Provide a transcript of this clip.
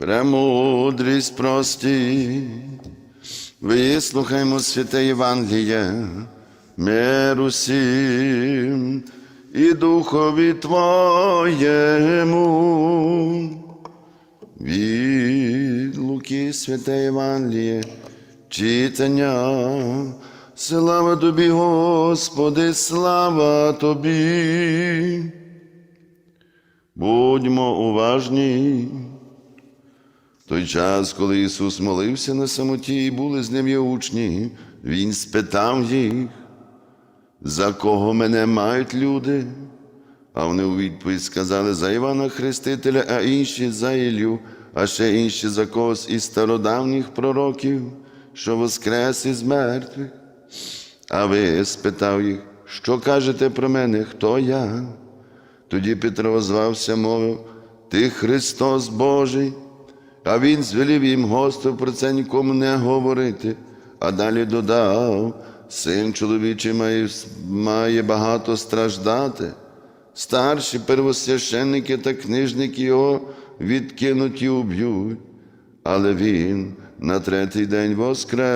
Премудрість прості, вислухаймо святе Євангеліє, мир усім і духові Твоєму. Від Луки святе Євангеліє, читання, слава тобі, Господи, слава тобі. Будьмо уважні. Той час, коли Ісус молився на самоті, і були з ним є учні, Він спитав їх, за кого мене мають люди? А вони у відповідь сказали за Івана Хрестителя, а інші за Ілю, а ще інші за когось із стародавніх пророків, що воскрес із мертвих. А ви спитав їх, що кажете про мене, хто я? Тоді Петро озвався, мовив, Ти Христос Божий. А він звелів їм гостю про це нікому не говорити, а далі додав, син чоловічий має, має багато страждати. Старші первосвященники та книжники його відкинуть і уб'ють, але він на третій день воскресне.